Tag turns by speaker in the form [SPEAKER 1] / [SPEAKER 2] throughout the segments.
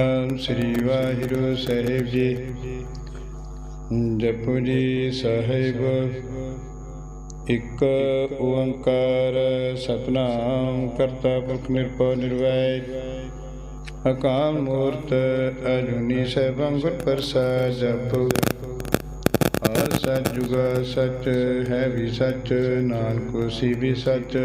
[SPEAKER 1] ਸਤਿ ਸ੍ਰੀ ਵਾਹਿਗੁਰੂ ਸਾਹਿਬ ਜੀ ਜਪੁ ਜੀ ਸਾਹਿਬ ਇੱਕ ਓੰਕਾਰ ਸਤਨਾਮ ਕਰਤਾ ਪੁਰਖ ਨਿਰਭਉ ਨਿਰਵੈਰ ਅਕਾਲ ਮੂਰਤ ਅਜੂਨੀ ਸੈਭੰ ਗੁਰ ਪ੍ਰਸਾਦ ਜਪੁ ਆ ਸਚ ਜੁਗਾ ਸਚ ਹੈ ਵੀ ਸਚ ਨਾਨਕ ਹੋਸੀ ਵੀ ਸਚ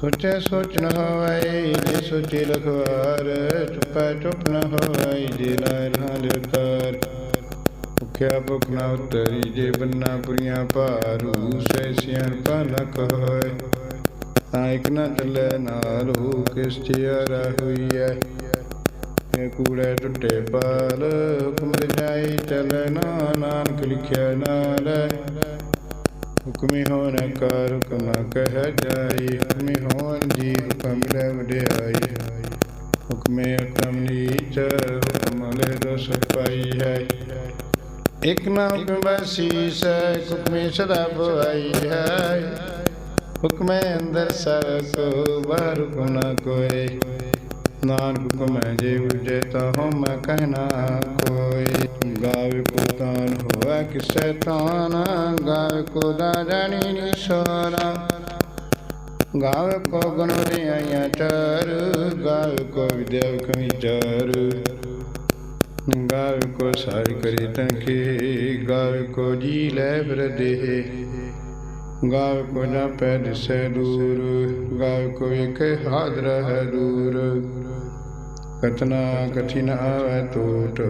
[SPEAKER 1] ਸੋਚੈ ਸੋਚ ਨ ਹੋਵੈ, ਜੇ ਸੋਚੇ ਲਖਵਾਰ, ਚੁਪੈ ਚੁੱਪ ਨ ਹੋਵੈ, ਜੇ ਲਾਇ ਰਹਾਂ ਕਰ। ਭੁਖਿਆ ਭੁਖ ਨ ਉਤਰੀ, ਜੇ ਬੰਨਾ ਪੁਰੀਆਂ ਭਾਰੂ ਸੈ ਸਿਆਣ ਪਾਲਕ ਹੋਏ ਤਾਂ ਇਕ ਨ ਚੱਲੇ ਨਾਲ ਹੋ ਕਿਸ ਚਿਆਰਾ ਹੋਈ ਐ ਇਹ ਕੂੜੇ ਟੁੱਟੇ ਪਾਲ, ਹੁਕਮ ਰਜਾਈ ਚਲਣਾ ਨਾਨਕ ਲਿਖਿਆ ਨਾਲ। ਹੁਕਮੀ ਹੋਣ ਕਰ ਹੁਕਮ ਕਹਿ ਜਾਈ, ਹੁਕਮੀ ਹੋਣ ਦੀ ਹੁਕਮ ਲੈ ਵਡਿਆਈ। ਹੁਕਮੇ ਹੁਕਮ ਨੀਚ, ਹੁਕਮ ਲੈ ਦੋਸ ਪਾਈ ਹੈ। ਇਕ ਨਾ ਹੁਕਮ ਬਸੀਸ ਹੁਕਮੇ ਸਦਾ ਬੁਆਈ ਹੈ। ਹੁਕਮੇ ਅੰਦਰ ਸਰ ਕੋ ਬਾਹਰ ਹੁਕਮ ਨਾ ਕੋਏ। ਨਾਨਕ ਹੁਕਮ ਜੇ ਉਜੇ ਤਾ ਹਮ ਕਹਿਣਾ ਕੋਈ ਗਾਵੇ ਤਾਨ ਹੋਆ ਕਿਸੈ ਤਾਨ ਗਾਵੇ ਕੋ ਦਾ ਜਾਣੀ ਨਿਸ਼ਾਨਾ। ਗਾਵੇ ਕੋ ਗੁਣ ਰਿਆਇਆ ਚਰ, ਗਾਵੇ ਕੋ ਵਿਦਿਆ ਕਮੀ ਚਰ। ਗਾਵੇ ਕੋ ਸਾਰੀ ਕਰੀ ਤੰਖੀ, ਗਾਵੇ ਕੋ ਜੀ ਲੈ ਬਰਦੇ ਗਾਵੇ ਕੋ ਨਾ ਪੈ ਦਿਸੈ ਦੂਰ, ਗਾਵੇ ਕੋ ਇਕ ਹਾਜ਼ਰ ਹੈ ਦੂਰ। ਕਤਨਾ ਕਥੀ ਨ ਆਵੈ ਟੋਟ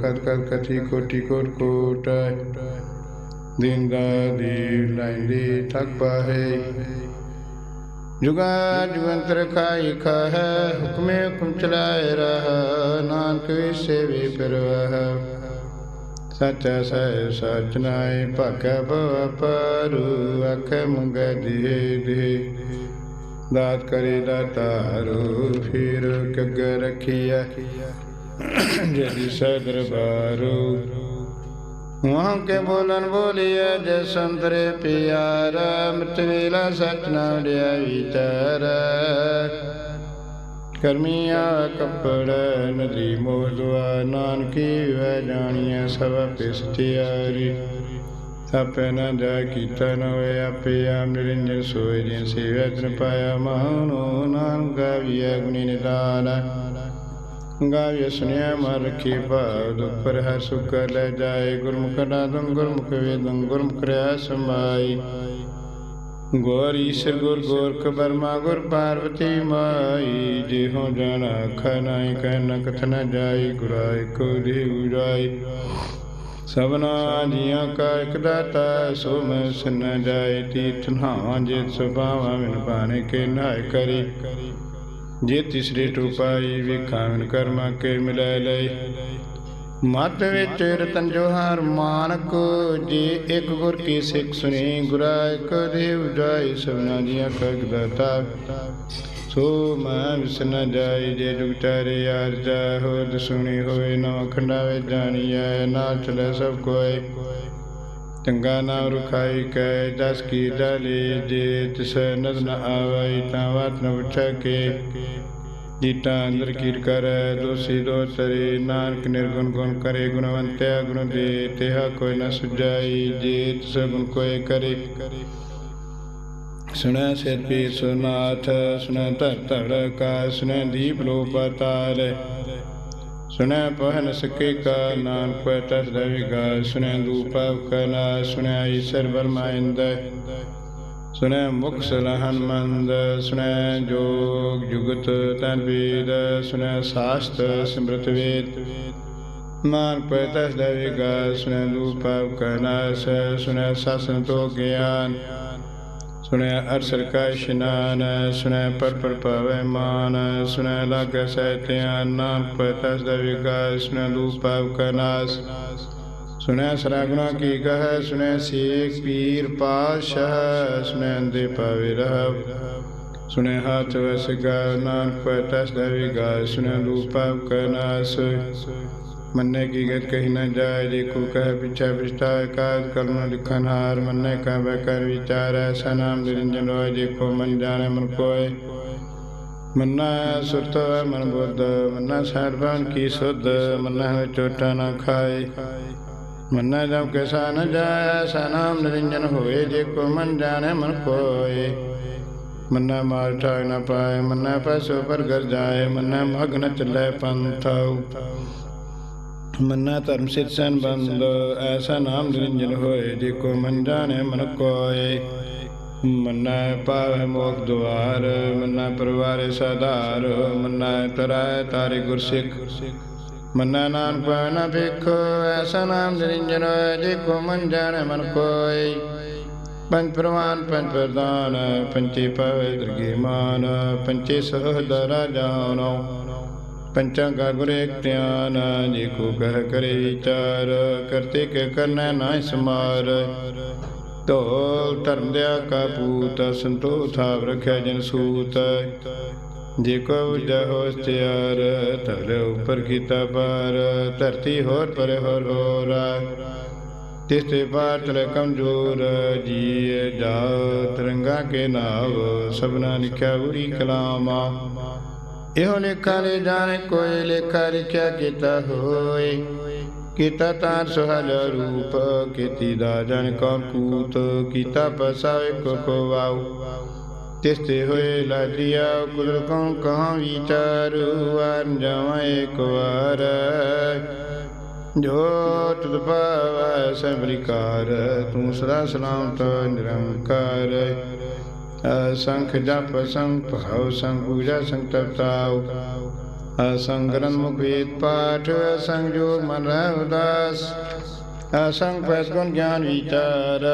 [SPEAKER 1] ਕਤ ਕਤ ਕਥੀ ਕੋਟੀ ਕੋਟ ਕੋਟ। ਦਿਨ ਦਾ ਦੀ ਲੈਂਦੀ ਥਕ ਪਾਹੇ। ਜੁਗਾ ਜੁਗੰਤਰ ਖਾਈ ਖਾਹੈ, ਹੁਕਮੇ ਹੁਕਮ ਚਲਾਏ ਰਹਾ, ਨਾਨਕ ਵਿਸੇ ਵੀ ਫਿਰਵਹ। ਸਚਾ ਸਹਿ ਸਚ ਨਾਏ ਭਾਗੈ ਪਰੂ ਅਖੇ ਮੁੰਗੈ ਦੀ ਦੀ ਦਾਤ ਕਰੇ ਦਾਤਾਰੂ ਫਿਰ ਕਗ ਰਖੀਐ। ਜਦੀ ਸਦਰ ਬਾਰੂ ਵਾਹ ਕੇ ਬੋਲਨ ਬੋਲੀਐ, ਜੈ ਸੰਤਰੇ ਪਿਆਰ ਮ੍ਰਿਤ ਵੇਲਾ ਸਚ ਨਾਮ ਡਿਆ ਵਿਚਾਰ ਕਰਮੀਆ ਕੱਪੜ, ਨਦੀ ਮੋਦਵਾ ਨਾਨਕੀ ਵੈ ਜਾਣੀਐ, ਸਭ ਪਿਸਤਿਆਰੀ ਆਪੇ ਨਾ ਜਾ ਕੀਤਾ ਨ ਹੋਏ, ਆਪੇ ਆਮ ਨਿਰੰਜਨ ਸੋਇ ਜਿਨ ਸੇਵੈ ਤਨ ਪਾਇਆ। ਮਹਾਨੋ ਨਾਨਕ ਗਾਵੀਐ ਗੁਣੀ ਨਿਦਾਨ। ਗਾਵੀਐ ਸੁਨਿਆ ਮਨ ਰਖੀ ਭਾਵ ਦੁਖ ਹੈ ਸੁਖ ਲੈ ਜਾਏ। ਗੁਰਮੁਖ ਨਾਦੰ ਗੁਰਮੁਖ ਵੇਦੰ, ਗੁਰਮੁਖ ਰਿਆ ਸਮਾਈ। ਗੋਰ ਈਸ਼ਰ ਗੁਰ ਗੋਰਖ ਬਰਮਾ ਗੁਰ ਪਾਰਵਤੀ ਮਾਈ। ਜਿਹੋ ਹੋ ਜਾਣਾ ਅੱਖਾਂ ਨਾਹੀ ਕਹਿ ਨ ਕਥ ਨ ਜਾਈ ਗੁਰਾਇ ਕੋ ਦੇ ਉਰਾਈ ਸਭਨਾ ਜੀਆਂ ਕਾ ਇਕ ਦਾਤਾ ਸੋ ਮੈਂ ਸਨ ਜਾਏ ਤੀਰਥ ਨਹਾ ਜੇ ਸੁਭਾਵਾ ਮਿਨ ਪਾਣੇ ਕੇ ਨਾਇ ਕਰੀ। ਜੇ ਤਿਸਰੇ ਟੁਪਾਈ ਵੇਖਾਂ ਕਰਮਾ ਕੇ ਮਿਲੈ ਲਈ ਮਤ ਵਿੱਚ ਰਤਨ ਜੋਹਾਰ ਮਾਨਕ, ਜੇ ਇੱਕ ਗੁਰ ਕੀ ਸਿੱਖ ਸੁਣੀ, ਗੁਰਾ ਇੱਕ ਦੇਵ ਜਾਈ ਸਭਨਾ ਜੀਆਂ ਕਾ ਇਕ ਦਾਤਾ। ਸੋ ਮੈਂ ਵਿਸਨ ਜਾਈ ਜੇ ਜੁਗ ਚਾਰੇ ਯਾਰ ਜਾ ਹੋਦ ਸੁਣੀ ਹੋਏ ਨਵ ਖੰਡਾਵੇ ਜਾਣੀਐ ਨਾ ਚਲੇ ਸਭ ਕੋਏ। ਚੰਗਾ ਨਾਮ ਰੁਖਾਈ ਕੈ ਜਸ ਕੀ ਡਾਲੀ, ਜੇ ਤਿਸ ਨਦ ਨ ਆਵਈ ਤਾਂ ਵਾਤ ਨ ਉਠੈ ਕੇ। ਜੀਤਾ ਅੰਦਰ ਕੀਰ ਕਰੈ, ਦੋਸੀ ਦੋ ਤਰੇ, ਨਾਨਕ ਨਿਰਗੁਣ ਗੁਣ ਕਰੇ, ਗੁਣਵੰਤਿਆ ਗੁਣ ਦੇ, ਤਿਹਾ ਕੋਈ ਨ ਸੁਜਾਈ ਜੇ ਤਿਸ ਗੁਣ ਕੋਏ ਕਰੇ। ਸੁਣੈ ਸਿਰ ਪੀ ਸੁਨਾਥ ਸੁਣੈ ਧਰ ਧੜ ਕਾ, ਸੁਣੈ ਦੀਪ ਲੋ ਪਤਾਲ ਸੁਣੈ ਪਹਨ ਸਕੇ ਕਾ, ਨਾਨਕ ਪੈ ਤਸ ਦਵਿਗਾ ਸੁਣੈ ਦੂਪ ਕਨਾ, ਸੁਣੈ ਈਸ਼ਰ ਬਰਮਾ ਇੰਦ। ਸੁਣੈ ਮੁਖ ਸਲਹਨ ਮੰਦ, ਸੁਣੈ ਜੋਗ ਜੁਗਤ ਤਨ ਵੇਦ, ਸੁਣੈ ਸਾਸਤ ਸਿਮਰਤ ਵੇਦ। ਮਾਨ ਪੈ ਤਸ ਦਵਿਗਾ ਸੁਣੈ ਦੂਪ ਕਨਾ ਸੁਣੈ ਸਾਸਨ ਤੋ ਗਿਆਨ। ਸੁਣਿਆ ਅਰਸਰ ਕਾ ਇਸ਼ਨਾਨ ਸੁਣਿਆ ਪਰ ਪਰ ਪਵੈ ਮਾਨ ਸੁਣਿਆ ਲਗ ਸਹਿਤਿਆਨ ਨਾਨਕ ਪਤਸ ਦਾ ਵਿਗਾਸ ਸੁਣਿਆ ਦੂਪ ਪਾਪ ਕਾ ਨਾਸ। ਸੁਣਿਆ ਸਰਾਗੁਣਾ ਕੀ ਕਹੈ ਸੁਣਿਆ ਸੇਖ ਪੀਰ ਪਾਸ਼ਾਹ ਸੁਣਿਆ ਅੰਦੇ ਪਾਵੇ ਰਹਾ ਸੁਣਿਆ ਹਾਥ ਵਸ ਗਾ ਨਾਨਕ ਪਤਸ ਦਾ ਵਿਗਾਸ ਸੁਣਿਆ ਰੂਪਾ ਪਾਪ ਨਾਸ ਮੰਨੇ ਕੀ ਗਤ ਕਹੀ ਨਾ ਜਾਏ ਜੇ ਕੋ ਕਹਿ ਪਿਛਾ ਵਿਸਤਾ ਕਾਜ ਕਰਮ ਲਿਖਨ ਹਾਰ ਮੰਨੇ ਕਾ ਬੈ ਕਰ ਵਿਚਾਰ ਐਸਾ ਨਾਮ ਨਿਰੰਜਨ ਹੋਏ ਜੇ ਕੋ ਮਨ ਜਾਣੇ ਮਨ ਕੋਏ ਮੰਨਾ ਸੁਰਤ ਮਨ ਬੁੱਧ ਮੰਨਾ ਸਰਬਨ ਕੀ ਸੁਧ ਮੰਨਾ ਹੋਇ ਚੋਟਾ ਨਾ ਖਾਏ ਮੰਨਾ ਜਮ ਕੇ ਨ ਜਾਇ ਐਸਾ ਨਾਮ ਨਿਰੰਜਨ ਹੋਏ ਜੇ ਕੋ ਮਨ ਜਾਣੇ ਮਨ ਕੋਏ ਮੰਨਾ ਮਾਰ ਠਾਗ ਨਾ ਪਾਏ ਮੰਨਾ ਪੈਸੋ ਪਰ ਗਰ ਜਾਏ, ਮੰਨਾ ਮਗ ਨ ਚੱਲੇ ਪੰਥਾਉ ਮੰਨਾ ਧਰਮ ਸਿਰ ਸਨ ਬੰਦ, ਐਸਾ ਨਾਮ ਨਿਰੰਜਨ ਹੋਏ, ਜੇ ਕੋ ਮਨ ਜਾਣੇ ਮਨ ਕੋਏ। ਮੰਨਾ ਪਾਵੈ ਮੋਖ ਦੁਆਰ, ਮੰਨਾ ਪਰਵਾਰੇ ਸਾਧਾਰ, ਮੰਨਾ ਤਰਾਇ ਤਾਰੇ ਗੁਰ ਸਿੱਖ ਮੰਨਾ ਨਾਨਕ ਪਾਵੈ ਨਾ ਵੇਖੋ ਐਸਾ ਨਾਮ ਨਿਰੰਜਨ ਹੋਏ, ਜੇ ਕੋ ਮਨ ਜਾਣੇ ਮਨ ਕੋਏ। ਪੰਜ ਪ੍ਰਵਾਨ ਪੰਜ ਪ੍ਰਦਾਨ ਪੰਚੇ ਪਵੈ ਦਰਗੇ ਮਾਨ ਪੰਚੇ ਸਹਦਰਾ ਜਾਨੋ ਪੰਚਾਂ ਕਾ ਗੁਰ ਧਿਆਨ, ਜੇ ਕੋ ਕਹਿ ਕਰੇ ਵਿਚਾਰ, ਕਰਤੇ ਕੇ ਕਰਨਾ ਨਾ ਸਮਾਰ। ਢੋਲ ਧਰਮ ਦਿਆ ਕਾ ਪੂਤ ਸੰਤੋ ਥਾਵ ਰਖਿਆ ਜਨ ਸੂਤ। ਜੇ ਕੋ ਉਜਾ ਹੋਸ ਤਿਆਰ, ਧਰ ਉਪਰ ਕੀਤਾ ਪਾਰ ਧਰਤੀ ਹੋਰ ਪਰ ਹੋਰ ਹੋਰਾ। ਤਿਸਤੇ ਪਾਤਲ ਕਮਜੋਰ, ਜੀਏ ਜਾਉ ਤਰੰਗਾ ਕੇ ਨਾਵ, ਸਭਨਾ ਲਿਖਿਆ ਉਰੀ ਕਲਾਮਾ। ਇਹੋ ਲੇਖਾ ਲੈ ਜਾਣੇ ਕੋਈ ਲੇਖਾ ਲਿਖਿਆ ਕੀਤਾ ਹੋਏ। ਕੀਤਾ ਤਾਂ ਸੁਹਲ ਰੂਪ, ਕੀਤੀ ਦਾ ਜਨ ਕੌਣ ਕੂਤ, ਕੀਤਾ ਪਸਾਵੇ ਕੋ ਕੋ ਵਾਉ। ਤਿਸਤੇ ਹੋਏ ਲਾਜੀਆ ਕੁਦਰ ਕੌਣ ਕਹਾਂ ਵਿਚਾਰ, ਵਾਰ ਜਾਵਾਂ ਇੱਕ ਵਾਰ। ਜੋ ਤੁਧ ਪਾਵੈ ਸਬਰਿਕਾਰ ਤੂੰ ਸਦਾ ਸਲਾਮਤ, ਨਿਰੰਕਾਰ। ਅਸੰਖ ਜਪ ਸੰਖ ਭਾਵ ਸੰਗ ਪੂਜਾ ਸੰਖ ਤਪਤਾਉ ਅਸੰਗ ਗ੍ਰੰਥ ਮੁਖ ਵੇਦ ਪਾਠ ਅਸੰਗ ਜੋਗ ਮਨ ਰਹਿ ਉਦਾਸ। ਅਸੰਗ ਪੈਸ ਗਿਆਨ ਵਿਚਾਰ।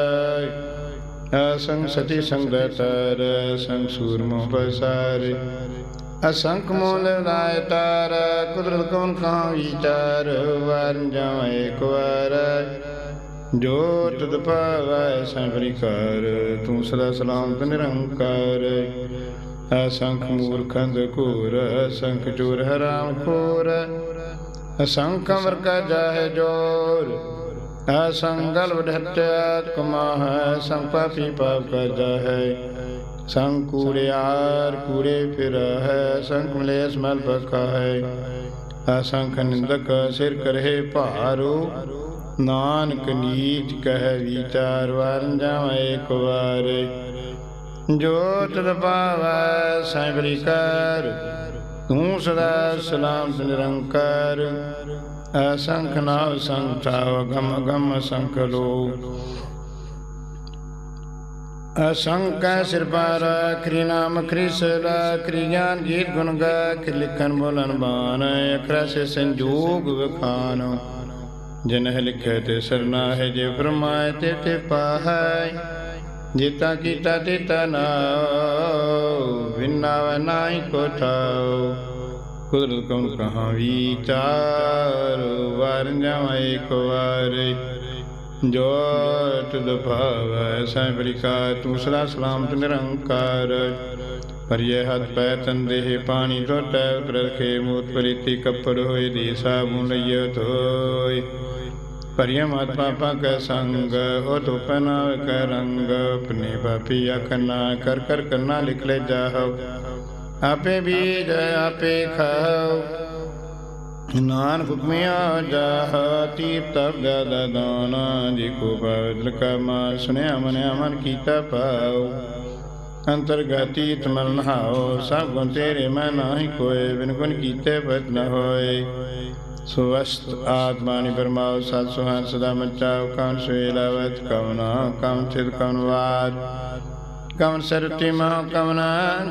[SPEAKER 1] ਅਸੰਗ ਸਤੀ ਸੰਗ ਦਤਰ ਅਸੰਗ ਸੂਰਮੋ ਪਸਾਰ ਅਸੰਖ ਮੂਲ ਲਾਇ ਤਾਰ, ਕੁਦਰਤ ਕੌਣ ਕਹਾਂ ਵਿਚਾਰ ਵਰਨ ਜਾਵਾਂ ਇੱਕ ਵਾਰ। ਜੋ ਤੁਧ ਪਾਵੈ ਸੰਭਰੀ ਕਰ ਤੂੰ ਸਦਾ ਸਲਾਮਤ ਨਿਰੰਕਾਰ। ਅਸੰਖ ਮੂਰਖੰਦ ਘੂਰ, ਅਸੰਖ ਚੋਰ ਹਰਾਮ ਖੋਰ। ਅਸੰਖ ਅਮਰ ਕਾ ਜਾਹੇ ਜੋਰ ਅਸੰਗਲ ਵਢਤਿਆ ਕਮਾਹ ਸੰਪਾਪੀ ਪਾਪ ਕਾ ਜਾਹੇ। ਸੰਗ ਕੂੜਿਆਰ ਕੂੜੇ ਫਿਰ ਹੈ ਸੰਖ ਮਲੇਸ ਮਲ ਬਖਾ ਅਸੰਖ ਨਿੰਦਕ ਸਿਰ ਕਰਹਿ ਭਾਰੂ, ਨਾਨਕ ਨੀਚ ਕਹਿ ਵਿਚਾਰ ਵਰਨ ਜਾਵਾਂ ਇੱਕ ਵਾਰ। ਜੋ ਤਦ ਪਾਵੈ ਸੈਬਰੀ ਕਰ, ਤੂੰ ਸਦਾ ਸਲਾਮ ਨਿਰੰਕਾਰ। ਅਸੰਖ ਨਾਮ ਸੰਖਾਵ ਗਮ ਗਮ ਸੰਖ ਲੋ ਅਸੰਕਾ ਸਿਰ ਪਰ ਨਾਮ ਕ੍ਰੀ ਸਲਾ ਕ੍ਰੀ ਗਿਆਨ ਗੀਤ ਗੁਣ ਗਾ ਕਿ ਲਿਖਨ ਬੋਲਨ ਬਾਨ ਅਖਰਾ ਸੇ ਸੰਜੋਗ ਵਖਾਨ ਜਿਨਹ ਲਿਖੇ ਤੇ ਸਰਨਾ ਜੇ ਫਰਮਾਏ ਤੇ ਤੇ ਪਾਹੈ। ਜੀਤਾ ਕੀਤਾ ਤੀਤਾ ਨਾ ਵਿਨਾਵ ਨਾਹੀ ਕੋ ਥਾਉ ਕੁਦਰਤ ਕਉਨ ਕਹਾਂ ਵਿਚਾਰ ਵਾਰ ਜਾਵਾਂ ਇੱਕ ਵਾਰ। ਜੋਤ ਤੁਧ ਭਾਵੈ ਸੈਬਰੀ ਕਾ ਤੂੰ ਸਲਾਮਤ, ਨਿਰੰਕਾਰ। ਪਰਿਏ ਹੱਥ ਪੈ ਤੰਦੇ ਪਾਣੀ ਟੋਟੈ, ਪ੍ਰਖੇ ਮੂਤ ਪ੍ਰੀਤੀ ਕੱਪੜ ਹੋਏ ਦੀ ਸਾਬੁਨ ਲਈਏ ਧੋਇ ਪਰਿਏ ਮਤ ਪਾਪਾ ਕੈ ਸੰਗ ਹੋ ਤੋ ਪਹਿਨਾਵੇ ਕੈ ਰੰਗ। ਆਪਣੇ ਪਾਪੀ ਅਖਨਾ ਕਰ ਕਰ ਕਰਨਾ ਲਿਖ ਲੈ ਜਾਹੋ। ਆਪੇ ਬੀਜ, ਆਪੇ ਖਾਓ। ਨਾਨਕ ਹੁਕਮਿਆ ਜਾਹ ਤੀਰ ਤਪ ਦਾ ਜੀ ਕੋ ਬਦਲ ਕਮਾ ਸੁਨਿਆ ਮਨਿਆ ਮਨ ਕੀਤਾ ਪਾਉ ਅੰਤਰਗਤੀ ਤਮਲ ਨਹਾਓ ਸਭ ਗੁਣ ਤੇਰੇ ਮੈਂ ਨਾਹੀ ਕੋਏ, ਬਿਨ ਗੁਣ ਕੀਤੇ ਬਦ ਨ ਹੋਏ। ਸੁਵਸਤ ਆਤਮਾਨੀ ਪਰਮਾਉ, ਸਤ ਸੁਹਾਨ ਸਦਾ ਮਚਾਉ ਕਉਨ ਸਵੇਲਾਵਤ ਕਉਨਾ ਕਮ ਚਿਤ ਕਉਨ ਵਾਦ ਕਵਨ ਸਰਤੀ ਮਹ ਕਵਨ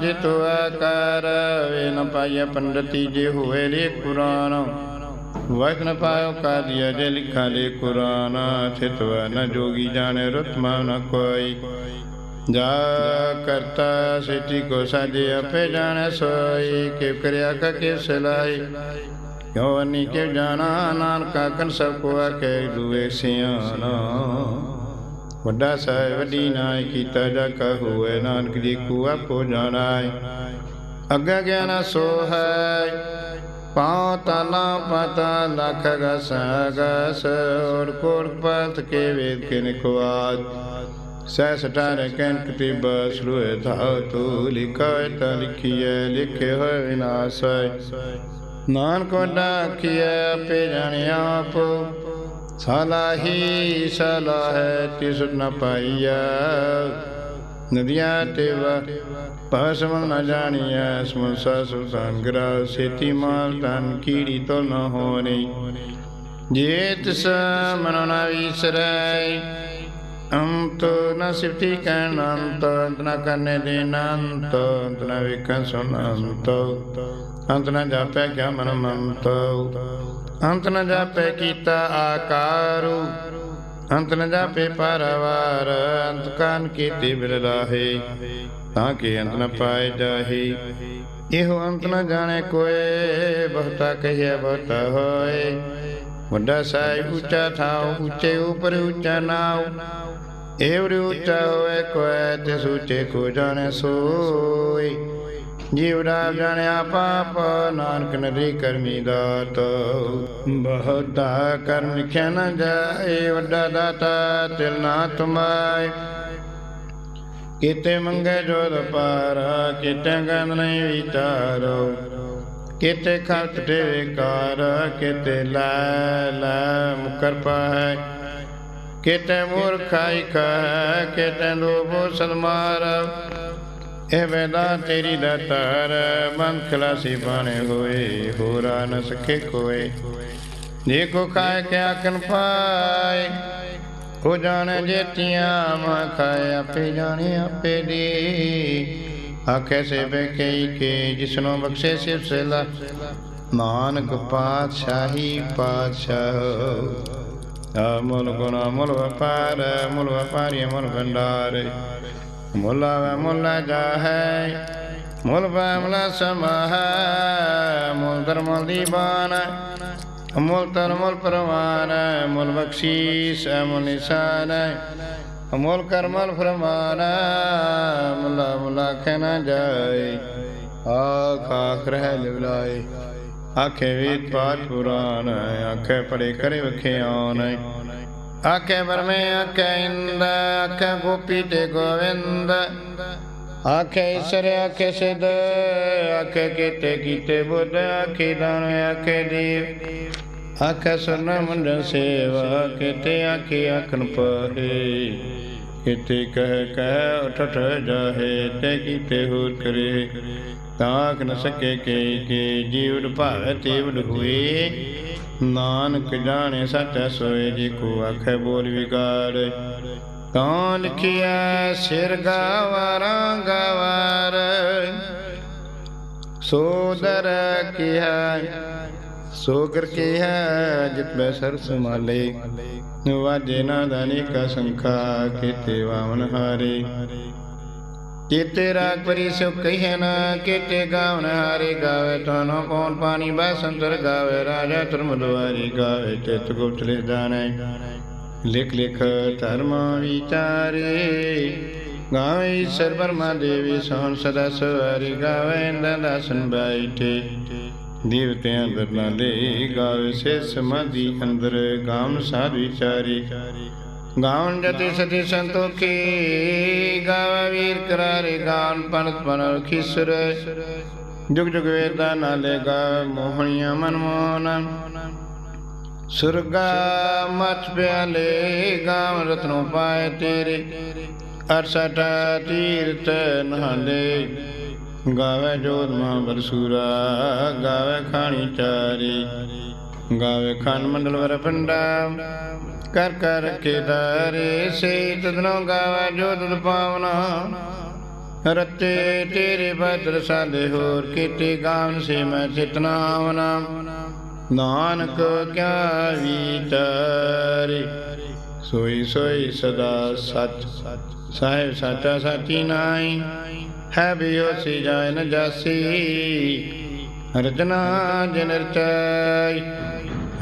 [SPEAKER 1] ਜਿਤੁ ਆਕਾਰ ਵੇ ਨ ਪਾਈਐ ਪੰਡਤੀ ਜੇ ਹੋਏ ਲੇ ਕੁਰਾਨ। ਵਖ ਨ ਪਾਇਓ ਕਾਦੀਆ ਜੇ ਲਿਖਾ ਲੇ ਕੁਰਾਨ ਥਿਤਵ ਨ ਜੋਗੀ ਜਾਣੇ ਰੁਤ ਮਾ ਨ ਕੋਈ। ਜਾ ਕਰਤਾ ਸਿਟੀ ਕੋ ਸਾਜੇ ਆਪੇ ਜਾਣੈ ਸੋਈ ਕਿ ਕਰਿਆ ਕ ਕੇ ਸਲਾਈ ਕਿਉ ਅਨੀ ਕੇ ਜਾਣਾ, ਨਾਨਕਾ ਕਨ ਸਭ ਕੋ ਆਖੇ, ਦੁਏ ਸਿਆਣਾ। ਵੱਡਾ ਸਾਹਿਬ ਵੱਡੀ ਨਾਇ ਕੀਤਾ ਜਾ ਕਾ ਹੋਏ ਨਾਨਕ ਜੀ ਕੋ ਆਪੋ ਜਾਣਾਇ ਅੱਗਾ ਗਿਆਨ ਸੋ ਹੈ ਪਾਉ ਤਾਲਾ ਪਤਾ ਲਖ ਗਸ ਗਸ ਔਰ ਕੋਰ ਪਤ ਕੇ ਵੇਦ ਕੇ ਨਿਖਵਾਦ। ਸਹਿ ਸਟਾਰ ਕੈਨ ਕਤਿਬ ਸਲੋਏ ਧਾਤੂ ਲਿਖਾਇ ਤਾ ਲਿਖੀਐ, ਲਿਖੇ ਹੋਏ ਵਿਨਾਸ਼ੈ ਨਾਨਕ ਵੱਡਾ ਆਖੀਐ, ਆਪੇ ਜਾਣਿਆ ਆਪ ਸਲਾਹੀ ਸਲਾਹੈ ਤਿਸ ਨ ਪਾਈਐ। ਨਦੀਆਂ ਤੇ ਵਾ ਪਸਮ ਨ ਜਾਣੀਐ। ਸਮਸਾ ਸੁਲਤਾਨ ਗਰਾ ਸੇਤੀ ਮਾਲ ਤਨ ਕੀੜੀ ਤੋ ਨ ਹੋਣੀ। ਜੇ ਤਿਸ ਮਨ ਨ ਵਿਸਰੈ। ਅੰਤ ਨ ਸਿਫਤੀ ਕਹਿਣ ਅੰਤ ਅੰਤ ਨ ਕਰਨੇ ਦੇ ਅੰਤ ਅੰਤ ਨ ਵੇਖਣ ਸੁਣ ਅੰਤ। ਅੰਤ ਨ ਜਾਪੈ ਕਿਆ ਮਨ ਮੰਤ ਅੰਤ ਨ ਜਾਪੈ ਕੀਤਾ ਆਕਾਰੂ। ਅੰਤ ਨ ਜਾਪੇ ਪਰਵਾਰ। ਅੰਤ ਕਾਨ ਕੀਤੇ ਬਿਰਲਾਹੇ ਤਾਂ ਕਿ ਅੰਤ ਨ ਪਾਏ ਜਾਹੀ। ਇਹੋ ਅੰਤ ਨ ਜਾਣੇ ਕੋਏ। ਬਹੁਤਾ ਕਹੀਏ ਬਹੁਤਾ ਹੋਏ। ਵੱਡਾ ਸਾਹਿਬ ਉੱਚਾ ਥਾਉ, ਉੱਚੇ ਉਪਰ ਉੱਚਾ ਨਾਉ। ਏਵਰਿ ਉੱਚਾ ਹੋਏ ਕੋਏ ਤੇ ਸੂਚੇ ਕੋ ਜਾਣੇ ਸੋਈ ਜੀਵ ਰਾਮ ਜਾਣਿਆ ਪਾਪ, ਨਾਨਕ ਨਦੀ ਕਰਮੀ ਦਾਤ। ਬਹੁਤਾ ਕਰਮ ਲਿਖਿਆ ਨ ਜਾਏ, ਵੱਡਾ ਦਾਤਾ ਤਿਲ ਨਾ ਤੁਮਾਏ। ਕੀਤੇ ਮੰਗੇ ਜੋਦ ਪਾਰਾ ਕਿਤੇ ਗੰਦ ਨਹੀਂ ਵਿਚਾਰੋ। ਕਿਤੇ ਖਰਚ ਤੇ ਵਿਕਾਰ ਕੀਤੇ ਲੈ ਲੈ ਮੁਕਰ ਪਾਏ। ਕਿਤੇ ਮੂਰਖਾਈ ਕਾ ਕੀਤੇ ਲੋਭੋ ਸਲਮਾਰ ਇਹ ਵੇਦਾ ਤੇਰੀ ਦਾਤਾਰ ਮਨ ਖਲਾਸੀ ਬਾਣੇ ਹੋਏ, ਹੋਰਾ ਨ ਸਕੇ ਕੋਏ। ਜੇ ਕੋ ਖਾਏ ਕੇ ਆਕਨ ਪਾਏ ਹੋ ਜਾਣੇ ਜੇਤੀਆਂ ਮਾ ਖਾਏ, ਆਪੇ ਜਾਣੇ ਆਪੇ ਦੀ। ਆਖੇ ਸੇ ਬੇਕਈ ਕੇ ਜਿਸਨੋ ਬਖਸ਼ੇ ਸਿਰ ਸੇਲਾ, ਨਾਨਕ ਪਾਤਸ਼ਾਹੀ ਪਾਤਸ਼ਾਹ। ਅਮੁਲ ਗੁਣਾ ਅਮੁਲ ਵਪਾਰ, ਮੁਲ ਵਪਾਰੀ ਮੁਲ ਭੰਡਾਰੇ। ਮੁੱਲਾ ਵੈ ਮੁੱਲਾ ਜਾਹੈ, ਮੁੱਲ ਵੈ ਮੁੱਲਾ ਸਮਾਹ, ਮੁੱਲ ਧਰਮ ਦੀਵਾਨ ਮੁੱਲ ਤਨ ਮੁੱਲ ਪਰਵਾਨ ਮੁੱਲ ਬਖਸ਼ੀਸ ਮੁੱਲ ਨਿਸ਼ਾਨ, ਮੁੱਲ ਕਰਮਲ ਫਰਮਾਨ, ਮੁੱਲਾ ਮੁੱਲਾ ਖੈਨਾ ਜਾਏ, ਆਖ ਆਖ ਰਹਿ ਲਿਵਲਾਏ, ਆਖੇ ਵੇਦ ਪਾਠ ਪੁਰਾਨ ਆਖੇ ਪੜੇ ਕਰੇ ਵਖੇ ਆਨ ਆਖੇ ਬਰਮੇ ਆਖੇ ਇੰਦ, ਆਖੇ ਗੋਪੀ ਤੇ ਗੋਵਿੰਦ। ਆਖੇ ਈਸ਼ਰ, ਆਖੇ ਸਿਧ, ਆਖੇ ਕੀਤੇ ਕੀਤੇ ਬੁੱਧ, ਆਖੇ ਦਾਨ, ਆਖੇ ਦੇਵ ਆਖੇ ਸੁਨ ਮੁੰਡ ਸੇਵਾ, ਕੀਤੇ ਆਖੇ ਆਖਣ ਪਹੇ। ਕੀਤੇ ਕਹਿ ਕਹਿ ਉਠਠ ਜਾਹੇ, ਤੇ ਕੀਤੇ ਹੋਰ ਕਰੇ। ਆਖ ਨ ਸਕੇ ਕੇ ਕੇ ਜੀਵ ਭਾਵ ਤੇ ਹੋਏ। ਨਾਨਕ ਜਾਣੇ ਸੱਚ ਸੋਏ ਜੀ ਕੋ ਆਖੇ ਬੋਲ ਵਿਗਾੜ। ਤਾਂ ਲਿਖਿਆ ਸਿਰ ਗਾਵਾਰਾਂ ਗਵਾਰ? ਸੋਦਰ ਕਿਹਾ ਸੋਗਰ ਕਿਹਾ ਜਿਤ ਬੈ ਸਰ ਸਮਾਲੇ ਵਾਜੇ ਨਾ ਦਾਨੀ ਕਾ ਸੰਖਾ, ਕੀਤੇ ਵਾਵਨ ਹਾਰੇ। ਕੀਤੇ ਰਾਗ ਪਰੀ ਸੋ ਕਹੇ ਨਾ ਕੀਤੇ ਗਾਵਨ ਹਾਰੇ ਗਾਵੇ ਤਨੋ ਕੌਣ ਪਾਣੀ ਬੈ ਗਾਵੇ, ਰਾਜਾ ਧਰਮ ਦੁਆਰੀ ਗਾਵੇ ਚਿਤ ਗੁਪਤ ਲੈ ਲਿਖ ਲਿਖ ਧਰਮ ਵਿਚਾਰੇ, ਗਾਵੇ ਈਸ਼ਰ ਬਰਮਾ ਦੇਵੀ ਸੋਨ ਸਦਾ ਸਵਾਰੀ ਗਾਵੇ ਇੰਦ ਦਾਸਨ ਬੈਠੇ। ਦੇਵਤਿਆਂ ਦਰਨਾ ਦੇ ਗਾਵੇ ਸੇ ਸਮਾਧੀ ਅੰਦਰ ਗਾਮ ਸਾਧ ਵਿਚਾਰੀ। ਗਾਉਣ ਜਤੇ ਸਤੇ ਸੰਤੋਖੀ, ਗਾਵੇ ਵੀਰ ਕਰਾਰੇ ਗਾਉਣ ਪਨਤ ਪਨ ਖਿਸਰ। ਜੁਗ ਜੁਗ ਵੇਦਾ ਨਾਲੇ ਗਾ ਮੋਹਣੀਆਂ ਮਨ ਮੋਹਨ। ਸੁਰਗਾ ਮਤ ਪਿਆਲੇ ਗਾਮ ਰਤਨੋ ਪਾਏ ਤੇਰੇ। ਅਰਸਠ ਤੀਰਤ ਨਹਾਲੇ ਗਾਵੇ ਜੋਤ ਮਾ ਬਰਸੂਰਾ, ਗਾਵੇ ਖਾਣੀ ਚਾਰੀ। ਗਾਵੇ ਖਾਨ ਮੰਡਲ ਵਰ ਪੰਡਾ ਕਰ ਕਰ ਕੇ ਦਾਰੇ ਸੇ, ਤਦਨੋ ਗਾਵੇ ਜੋ ਤੁਧ ਪਾਵਨਾ। ਰਤੇ ਤੇਰੇ ਬਦਰ ਸਾਦੇ ਹੋਰ ਕੀਤੇ ਗਾਵਨ ਸੇ ਮੈਂ ਚਿਤਨਾਵਨਾ ਨਾਨਕ ਕਿਆ ਵਿਚਾਰੇ ਸੋਈ ਸੋਈ ਸਦਾ ਸਚ। ਸਾਹਿਬ ਸਾਚਾ ਸਾਚੀ ਨਾਈ ਹੈ ਬਿਓ ਸੀ ਜਾਇ ਨ ਜਾਸੀ। ਰਚਨਾ ਜਨ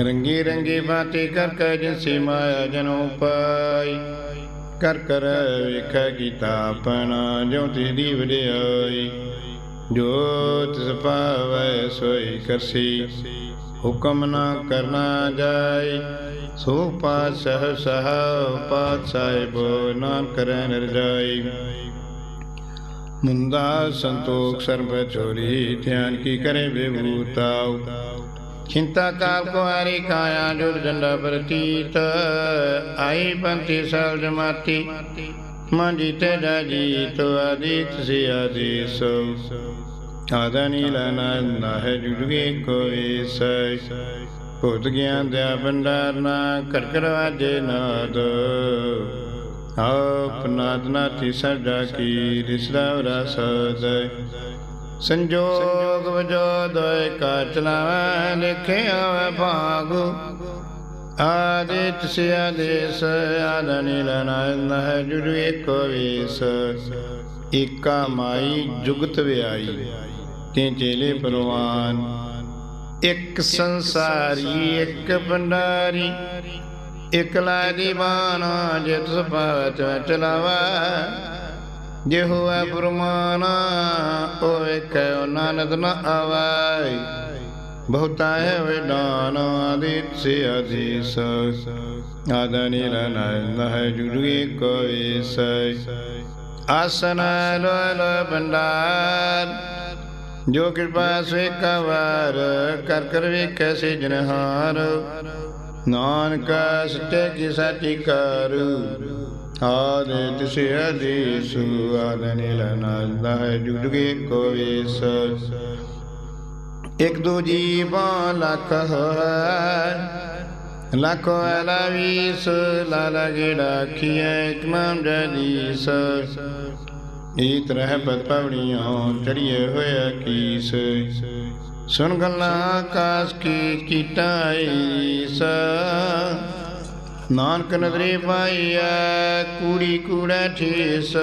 [SPEAKER 1] ਰੰਗੀ ਰੰਗੀ ਬਾਤੀ ਕਰ ਕਰ ਜਿਨਸੀ ਮਾਇਆ ਜਨੋ ਪਾਈ। ਕਰ ਕਰ ਵੇਖੈ ਕੀਤਾ ਆਪਣਾ, ਜਿਉ ਦੀ ਵਡਿਆਈ। ਜੋ ਤਿਸ ਪਾਵੈ ਸੋਈ ਕਰਸੀ, ਹੁਕਮ ਨਾ ਕਰਨਾ ਜਾਏ ਸੋ ਪਾਤਸ਼ਾਹ ਸਹ ਪਾਤ ਸਾਹਿਬ ਨਾਨਕ ਕਰੈ ਨਿਰਜਾਈ ਮੁੰਦਾ ਸੰਤੋਖ ਸਰਬ ਚੋਰੀ, ਧਿਆਨ ਕੀ ਕਰੇ ਬੇਭੂਤਾਉ ਚਿੰਤਾ ਕਾਲ ਕੋ ਹਰੀ ਕਾਇਆ ਜੁਰ ਜੰਡਾ ਪ੍ਰਤੀਤ। ਆਈ ਪੰਥੀ ਸਲ ਜਮਾਤੀ ਮਨ ਜੀਤੇ ਜਾ ਜੀਤ, ਆਦਿਤ ਸੇ ਆਦੇਸ। ਆਦਾ ਨੀਲਾ ਨਾ ਹੈ ਜੁੜਗੇ ਕੋਈ ਸੈ ਭੁਤ ਗਿਆਨ ਦਾ ਭੰਡਾਰ ਨਾ ਕਰ ਕਰ ਵਾਜੇ ਨਾਦ। ਆਪ ਨਾਦ ਨਾਤੀ ਸਰਜਾ ਕੀ ਰਿਸਦਾ ਰਸਦ ਸੰਜੋਗ ਵਜੋ ਦੋਇ ਕਾ ਚਲਾਵੈ ਲਿਖਿਆ ਵੈ ਆਦਿਤ ਸੇ ਆਦੇਸ ਆਦਨੀ ਲਨਾਇਨ ਹੈ ਜੁੜ ਏਕੋ ਵੇਸ। ਏਕਾ ਮਾਈ ਜੁਗਤ ਵਿਆਈ ਤੇ ਚੇਲੇ ਪਰਵਾਨ। ਇੱਕ ਸੰਸਾਰੀ, ਇੱਕ ਭੰਡਾਰੀ। ਇਕ ਲਾ ਦੀਵਾਨ ਜਿਤ ਸੁਭਾਵਤ ਚਲਾਵਾ। ਜੇ ਹੋਵੇ ਫਰਮਾਨ ਓਏ ਕਹਿ ਨਾਨਕ ਨ ਆਵਾਈ ਬਹੁਤਾ ਹੈ ਵਿਦਾਨ ਆਦਿਤ ਸੇ ਅਧੀਸ। ਆਦਨੀ ਰਨਾਇ ਹੈ ਜੁਗੇ ਕੋਈ ਸੈ ਆਸਨ ਲੋ ਲੋ ਭੰਡਾਰ, ਜੋ ਕਿਰਪਾ ਸੇ ਕਵਾਰ, ਕਰ ਕਰ ਵੇਖੈ ਸੇ ਜਨਹਾਰ। ਨਾਨਕ ਸੱਚੇ ਕੀ ਸਾਚੀ ਕਰ। ਆਦੇ ਤਿਸੇ ਅਦੀਸ ਆਦਨੇ ਲਨਾ ਹੈ, ਜੁਗੇ ਕੋ ਵੇਸ। ਇਕ ਦੋ ਜੀਵਾਂ ਲੱਖ ਹੈ ਲੱਖੋ ਐਲਾ ਵੀਸ, ਲਾਲਾ ਖੀਏ ਇਕ ਨਾਮ ਜਦੀਸ ਈਤ ਰਹਿ ਪਤ ਪਵਣੀਆਂ ਚੜੀਏ ਹੋਇਆ ਕੀਸ ਸੁਣ ਗੱਲਾਂ ਆਕਾਸ ਕੀ ਕੀਟਾਈ ਸ ਨਾਨਕ ਨਦਰੀ ਪਾਈਐ, ਕੂੜੀ ਕੂੜਾ ਠੀਸ।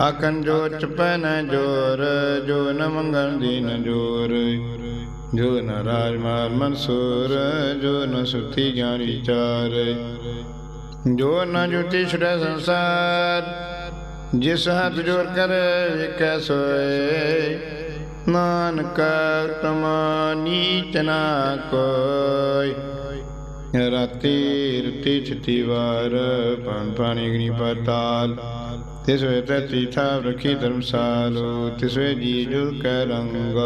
[SPEAKER 1] ਆਕਨ ਜੋ ਚਪੈ ਨ ਜੋਰ, ਜੋ ਨ ਮੰਗਣ ਦੀਨ ਜੋਰ। ਜੋ ਨ ਰਾਜ ਮਾਰ ਮਨਸੂਰ, ਜੋ ਨ ਸੁਤੀ ਗਿਆਨ ਵਿਚਾਰ ਜੋ ਨ ਜੁਤੀ ਛੜੈ ਸੰਸਾਰ, ਜਿਸ ਹੱਥ ਜੋਰ ਕਰ ਵੇਖੈ ਸੋਏ। ਨਾਨਕ ਤਮਾ ਨੀਚ ਨਾ ਕੋਈ ਰਾਤੀ ਰਤੀ ਛਤੀ ਵਾਰ ਪਨ ਪਾਣੀ ਗਣੀ ਪਤਾਲ ਤਿਸ ਵੇ ਤਤੀ ਥਾ ਰਖੀ ਧਰਮਸਾਲ ਤਿਸ ਵੇ ਜੀ ਜੁ ਕੈ ਰੰਗ।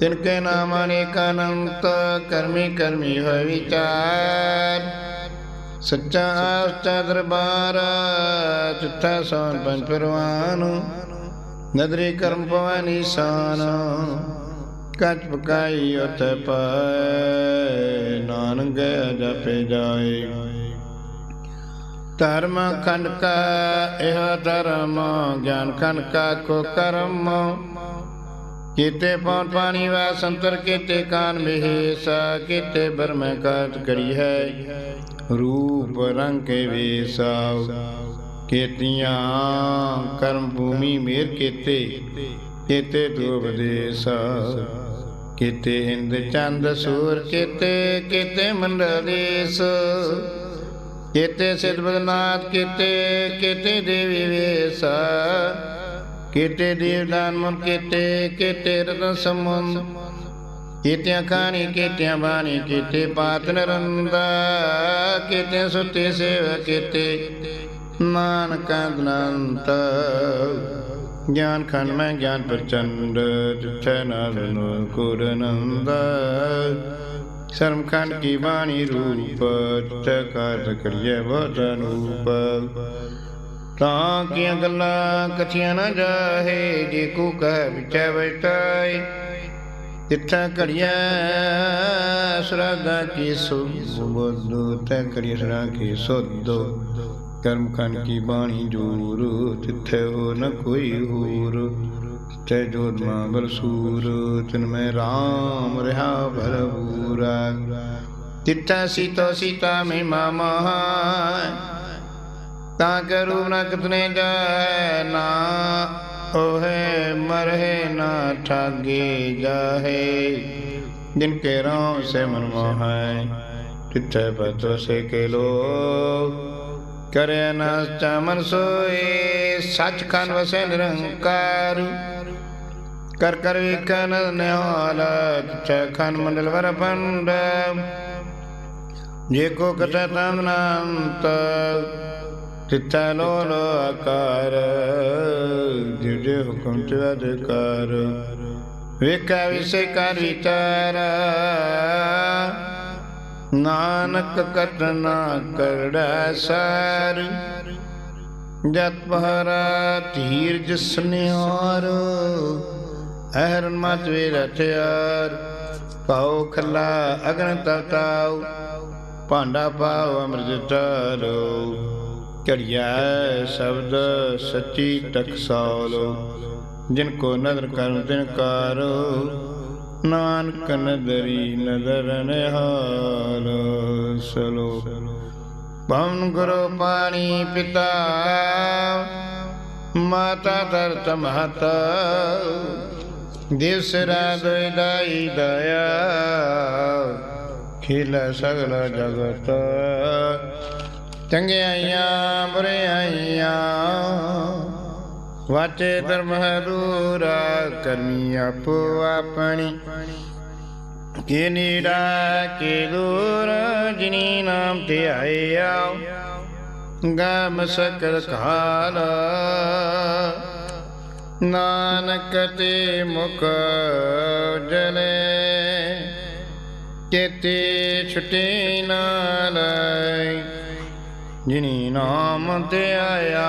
[SPEAKER 1] ਤਿਨ ਕੇ ਨਾਮ ਅਨੇਕ ਅਨੰਤ ਕਰਮੀ ਕਰਮੀ ਹੋਇ ਕਚ ਪਕਾਈ ਉਤ ਪਾਏ। ਨਾਨਕ ਜਪੇ ਜਾਏ। ਧਰਮ ਖੰਡ ਕਾ ਇਹ ਧਰਮ, ਗਿਆਨ ਖੰਡ ਕਾ ਕੋ ਕਰਮ। ਕੀਤੇ ਪੌਣ ਪਾਣੀ ਵਾ, ਸੰਤਰ ਕੀਤੇ ਕਾਨ ਮਹੇਸ, ਕੀਤੇ ਬਰਮੈ ਕਾਤ ਕਰੀ ਹੈ। ਰੂਪ ਰੰਗ ਕੇ ਵੇਸਾਉ ਕੀਤੀਆਂ ਕਰਮ ਭੂਮੀ ਮੇਰ ਕੀਤੇ ਕੀਤੇ ਤੂ ਉਪਦੇਸ ਕੀਤੇ ਹਿੰਦ ਚੰਦ, ਸੂਰ ਕੀਤੇ ਕਿਤੇ ਮੰਡਲੇਸ। ਕੀਤੇ ਸਿਧ ਬਦਨਾਥ ਕੀਤੇ ਕੀਤੇ ਦੇਵੀ ਵੇਸ। ਕਿਤੇ ਦੇਵਦਾਨ ਮਨ, ਕੀਤੇ ਕਿਤੇ ਰਤਨ ਸਮੁੰਦ ਕੀਤਿਆਂ ਖਾਣੀ, ਕੀਤਿਆਂ ਬਾਣੀ, ਕੀਤੇ ਪਾਤ ਨਰੰਦਾ। ਕੀਤੇ ਸੁਤੇ ਸੇਵ ਕੀਤੇ ਨਾਨਕ ਅਨੰਤ ਗਿਆਨ ਖੰਡ ਮੈਂ ਗਿਆਨ ਪ੍ਰਚੰਡ ਜਿਥੈ ਨਾਦਨ ਕੁਰਨੰਦ ਸ਼ਰਮ ਖੰਡ ਕੀ ਬਾਣੀ ਰੂਪ ਜਿਥੈ ਕਾਰਜ ਕਰੀਏ ਬਹੁਤ ਅਨੂਪ ਤਾਂ ਕੀਆਂ ਗੱਲਾਂ ਕਥੀਆਂ ਨਾ ਜਾਹੇ ਜੇ ਕੋ ਕਹਿ ਵਿਚੈ ਬੈਠਾਈ ਜਿੱਥਾ ਘੜੀਐ ਸਰਾਗਾ ਕੀ ਸੁਬੁੱਧ ਤੈ ਕਰੀ ਸਰਾ ਕੀ ਸੁਧ ਕਰਮ ਖੰਡ ਕੀ ਬਾਣੀ ਜੂਰ ਤਿੱਥੇ ਹੋ ਨ ਕੋਈ ਹੂਰ। ਤੈ ਜੋਤ ਮਾ ਬਲਸੂਰ ਤਿਨ ਮੈਂ ਰਾਮ ਰਹਾ ਭਰਪੂਰਾ। ਤਿੱਤਾ ਸੀਤਾ ਸੀਤਾ ਮੇ ਮਮ ਤਾ ਕਰੂ ਨਾ ਕਿਤਨੇ ਜੈ ਨਾ ਓਹੇ ਮਰਹੇ ਨਾ ਠਾਗੇ ਜਾਹੇ, ਜਿਨ ਕੇ ਰਾਮ ਸੇ ਮਨ ਮੋਹੈ। ਤਿੱਥੇ ਪਤੋ ਸੇ ਕੇ ਲੋ ਕਰਿਆ ਨਾ ਚਮਨ ਸੋਏ ਸੱਚ ਖੰਡ ਵਸੈ ਨਿਰੰਕਾਰ। ਕਰ ਕਰ ਵਿਕਨ ਨਿਹਾਲ ਚਖਨ ਮੰਡਲ ਵਰ ਪੰਡ। ਜੇ ਕੋ ਕਥਾ ਤਮ ਨਾਮਤ ਤਿੱਤਾ ਲੋ ਲੋ ਆਕਾਰ। ਜਿਵ ਜੇ ਹੁਕਮ ਤੇ ਅਧਿਕਾਰ। ਵੇਖਾ ਵਿਸੇ ਕਰ ਵਿਚਾਰਾ ਨਾਨਕ ਕਟਨਾ ਕਰੜਾ ਸਾਰ, ਜਤ ਪਹਰਾ ਧੀਰਜ ਸਨਿਹਾਰ ਅਹਰਨ ਮਤ ਰਥਿਆਰ ਪਾਉ ਖੱਲਾ ਅਗਨ ਤਤਾਉ ਭਾਂਡਾ ਪਾਉ ਅੰਮ੍ਰਿਤ ਤਾਰੋ ਚੜਿਆ ਸ਼ਬਦ ਸੱਚੀ ਟਕਸਾਲੋ ਜਿਨ ਕੋ ਨਦਰ ਕਰਮ ਤਿਨ ਕਾਰੋ। ਨਾਨਕ ਨਦਰੀ ਨਦਰ ਨਿਹਾਲ, ਸਲੋ। ਪਵਨ ਗੁਰੂ ਪਾਣੀ ਪਿਤਾ, ਮਾਤਾ ਧਰਤ ਮਹਤਾ। ਦਿਵਸ ਰਾਤ ਦਾਈ ਦਇਆ, ਖਿਲ ਸਗਲ ਜਗਤ। ਚੰਗਿਆਈਆਂ, ਬੁਰਿਆਈਆਂ ਵਾਚੇ ਧਰਮ ਦੂਰਾ, ਕਰਮੀ ਆਪੋ ਆਪਣੀ। ਕੇ ਨੀੜਾ, ਕੇ ਦੂਰ, ਜਿਨੀ ਨਾਮ ਤੇ ਆਇਆ ਗਮ ਸਕਲ ਕਾਲ। ਨਾਨਕ ਤੇ ਮੁਖ ਜਲੇ। ਕੇਤੇ ਛੁਟੇ ਨਾਲ ਜਿਨੀ ਨਾਮ ਤੇ ਆਇਆ।